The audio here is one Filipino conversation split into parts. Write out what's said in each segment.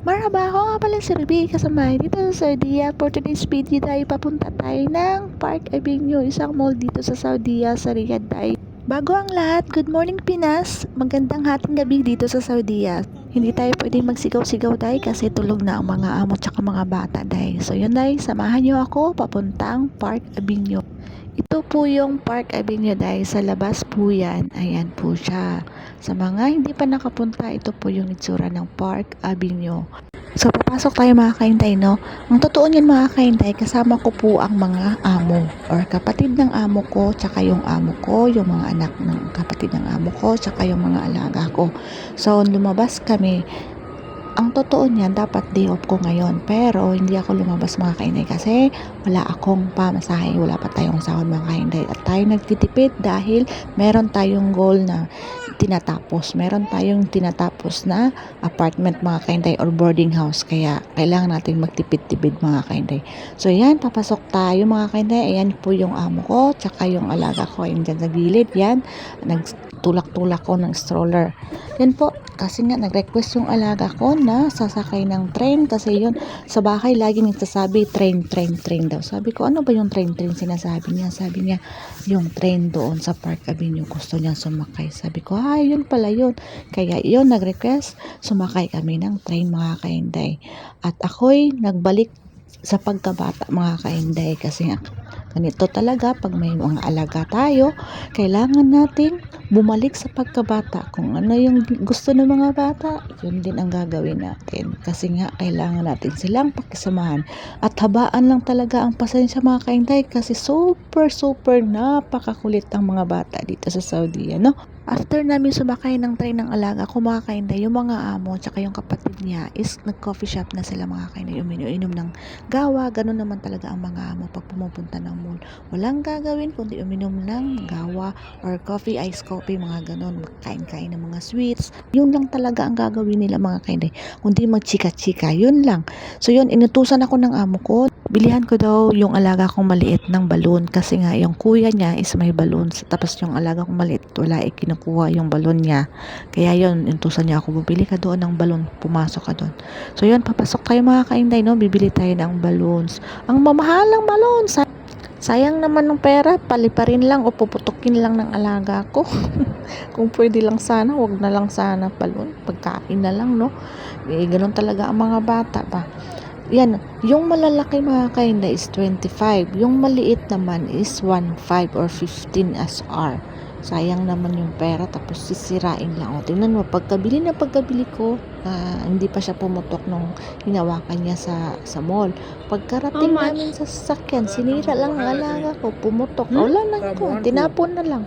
Marhaba, ako nga pala si Ruby, kasama dito sa Saudiya. For today's video tayo papunta tayo ng Park Avenue, isang mall dito sa Saudiya, sa Riyadh tayo. Bago ang lahat, good morning Pinas! Magandang hating gabi dito sa Saudiya. Hindi tayo pwedeng magsigaw-sigaw dahil kasi tulog na ang mga amo at mga bata dahil. So yun dahil, samahan nyo ako papuntang Park Avenue. Ito po yung Park Avenue dahil sa labas po yan. Ayan po siya. Sa mga hindi pa nakapunta, ito po yung itsura ng Park Avenue. So, papasok tayo mga kainday, no? Ang totoo niyan mga kainday, kasama ko po ang mga amo or kapatid ng amo ko, tsaka yung amo ko, yung mga anak ng kapatid ng amo ko, tsaka yung mga alaga ko. So, lumabas kami. Ang totoo niyan, dapat day off ko ngayon. Pero, hindi ako lumabas mga kainday kasi wala akong pamasahe. Wala pa tayong sahod mga kainday. At tayo nagtitipid dahil meron tayong goal na tinatapos. Meron tayong tinatapos na apartment mga kainday or boarding house. Kaya kailangan natin magtipid-tipid mga kainday. So yan, papasok tayo mga kainday. Ayan po yung amo ko, tsaka yung alaga ko. Ayan dyan sa gilid. Yan, nagtulak-tulak ko ng stroller. Yan po, kasi nga nag-request yung alaga ko na sasakay ng train kasi yun sa bahay lagi nagsasabi train, train, train daw. Sabi ko, ano ba yung train, train sinasabi niya? Sabi niya, yung train doon sa Park Avenue gusto niya sumakay. Sabi ko, ay, yun pala yun. Kaya yun, nag-request, sumakay kami ng train mga kainday. At ako'y nagbalik sa pagkabata mga kainday kasi nga ganito talaga pag may mga alaga tayo kailangan nating bumalik sa pagkabata. Kung ano yung gusto ng mga bata yun din ang gagawin natin. Kasi nga kailangan natin silang pakisamahan. At habaan lang talaga ang pasensya mga kainday kasi super super napakakulit ang mga bata dito sa Saudi ano? After namin sumakay ng train ng alaga ko mga kainday, yung mga amo tsaka yung kapatid niya is nag-coffee shop na sila mga kainday, uminom ng gawa, ganun naman talaga ang mga amo pag pumupunta ng mall. Walang gagawin kundi uminom ng gawa or coffee, ice coffee, mga ganun, magkain-kain ng mga sweets. Yun lang talaga ang gagawin nila mga kainday, kundi magchika-chika, yun lang. So yun, inutusan ako ng amo ko, bilihan ko daw yung alaga kong maliit ng balon kasi nga yung kuya niya is may balon tapos yung alaga kong maliit wala eh kinukuha yung balon niya. Kaya yun intusan niya ako bumili ka doon ng balon pumasok ka doon. So yun papasok tayo mga kainday no? Bibili tayo ng balloons. Ang mamahalang balon sa Sayang naman ng pera, paliparin lang o puputukin lang ng alaga ko. Kung pwede lang sana, wag na lang sana balon. Pagkain na lang, no? Eh, ganun talaga ang mga bata pa. Yan, yung malalaki mga kainda is 25. Yung maliit naman is 1.5 or 15 SR. Sayang naman yung pera tapos sisirain lang. O, tingnan mo, pagkabili na pagkabili ko, ah, hindi pa siya pumutok nung hinawakan niya sa, sa mall. Pagkarating namin sa sasakyan, sinira lang ang alaga ko, pumutok. Hmm? Wala lang ko, tinapon na lang.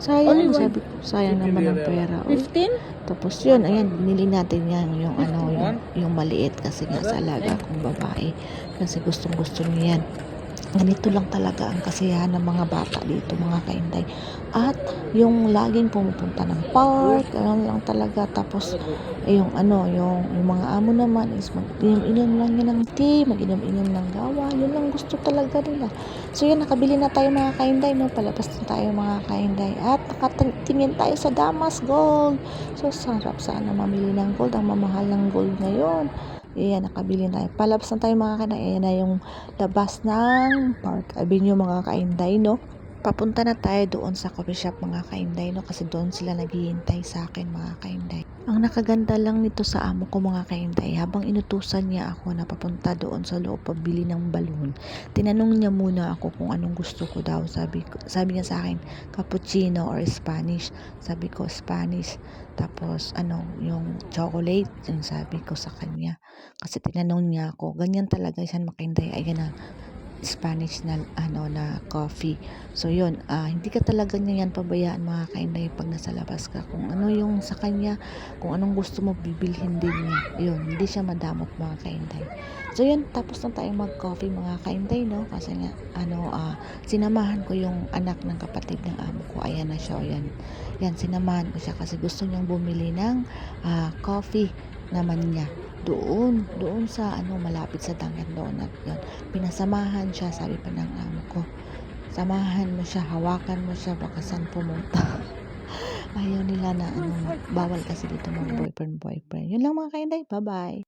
Sayang, sabi ko, sayang naman ang pera. O, 15? tapos yun, ayan, binili natin yan, yung ano, yung, yung maliit kasi nga sa alaga kong babae. Kasi gustong gusto niya yan. Ganito lang talaga ang kasiyahan ng mga bata dito, mga kainday. At yung laging pumupunta ng park, ano lang talaga. Tapos, eh, yung ano, yung, yung mga amo naman is mag-inom-inom lang yan ng tea, mag-inom-inom ng gawa. Yun lang gusto talaga nila. So yun, nakabili na tayo mga kainday, no? Palabas na tayo mga kainday. At nakatingin tayo sa Damas Gold. So, sarap sana mamili ng gold. Ang mamahal ng gold ngayon. Ayan, nakabili na tayo. Palabas na tayo mga kainday. Ayan na yung labas ng Park Avenue mga kainday, no? Papunta na tayo doon sa coffee shop mga kainday, no? Kasi doon sila naghihintay sa akin mga kainday. Ang nakaganda lang nito sa amo ko mga kainday, habang inutusan niya ako na papunta doon sa loob pabili ng balon, tinanong niya muna ako kung anong gusto ko daw. Sabi, sabi niya sa akin, cappuccino or Spanish. Sabi ko, Spanish. Tapos, ano, yung chocolate, yung sabi ko sa kanya. Kasi tinanong niya ako, ganyan talaga siya makainday. Ayan na, Spanish na ano na coffee. So yun, ah, hindi ka talaga niya yan pabayaan mga kainday pag nasa labas ka. Kung ano yung sa kanya, kung anong gusto mo bibilhin din niya. Yun, hindi siya madamot mga kainday. So yun, tapos na tayo mag-coffee mga kainday, no? Kasi nga, ano, ah, sinamahan ko yung anak ng kapatid ng amo ko. Ayan na siya, yan. Yan, sinamahan ko siya kasi gusto niyang bumili ng ah, coffee naman niya doon, doon sa ano malapit sa Dunkin Donut yon pinasamahan siya sabi pa ng amo ko. Samahan mo siya hawakan mo siya baka saan pumunta. Ayaw nila na ano bawal kasi dito mag boyfriend. Boyfriend yun lang mga kainday bye bye